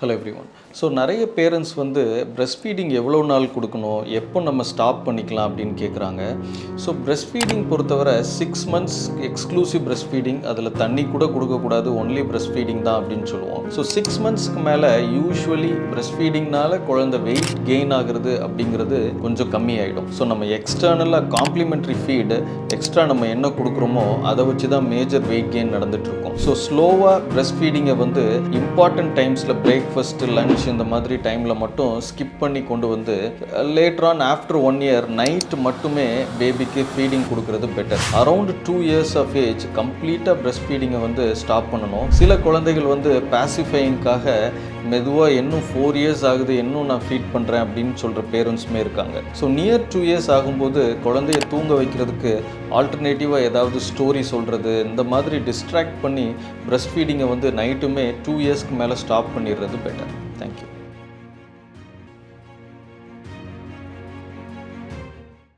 Hello everyone so நிறைய parents வந்து pressed feeding எவ்வளோ நாள் கொடுக்கணும் எப்போ நம்ம ஸ்டாப் பண்ணிக்கலாம் அப்படின்னு கேட்குறாங்க ஸோ ப்ரெஸ்ட் ஃபீடிங் பொறுத்தவரை six months exclusive breast feeding அதில் தண்ணி கூட கொடுக்கக்கூடாது ஒன்லி ப்ரெஸ்ட் ஃபீடிங் தான் அப்படின்னு சொல்லுவோம். ஸோ சிக்ஸ் மந்த்ஸ்க்கு மேலே யூஸ்வலி ப்ரெஸ்ட் ஃபீடிங்னால குழந்தை வெயிட் கெயின் ஆகுறது அப்படிங்கிறது கொஞ்சம் கம்மியாயிடும். ஸோ நம்ம எக்ஸ்டர்னலாக காம்ப்ளிமெண்ட்ரி ஃபீடு எக்ஸ்ட்ரா நம்ம என்ன கொடுக்குறோமோ அதை வச்சு தான் மேஜர் வெயிட் கெயின் நடந்துகிட்ருக்கும் இருக்கும். ஸோ ஸ்லோவாக பிரஸ்ட் ஃபீடிங்கை வந்து இம்பார்ட்டன்ட் டைம்ஸில் பிரேக்ஃபாஸ்ட் லஞ்ச் இந்த மாதிரி டைமில் மட்டும் ஸ்கிப் பண்ணி கொண்டு வந்து later on after one year night மட்டுமே பேபிக்கு ஃபீடிங் கொடுக்கறது better around two years of age கம்ப்ளீட்டாக பிரஸ்ட் ஃபீடிங்கை வந்து ஸ்டாப் பண்ணணும். சில குழந்தைகள் வந்து பேசிஃபைங்காக மெதுவாக இன்னும் ஃபோர் இயர்ஸ் ஆகுது இன்னும் நான் ஃபீட் பண்ணுறேன் அப்படின்னு சொல்கிற பேரண்ட்ஸுமே இருக்காங்க. ஸோ நியர் டூ இயர்ஸ் ஆகும்போது குழந்தைய தூங்க வைக்கிறதுக்கு ஆல்டர்னேட்டிவாக ஏதாவது ஸ்டோரி சொல்கிறது இந்த மாதிரி டிஸ்ட்ராக்ட் பண்ணி பிரஸ்ட் ஃபீடிங்கை வந்து நைட்டுமே டூ இயர்ஸ்க்கு மேலே ஸ்டாப் பண்ணிடுறது பெட்டர் தேங்க்யூ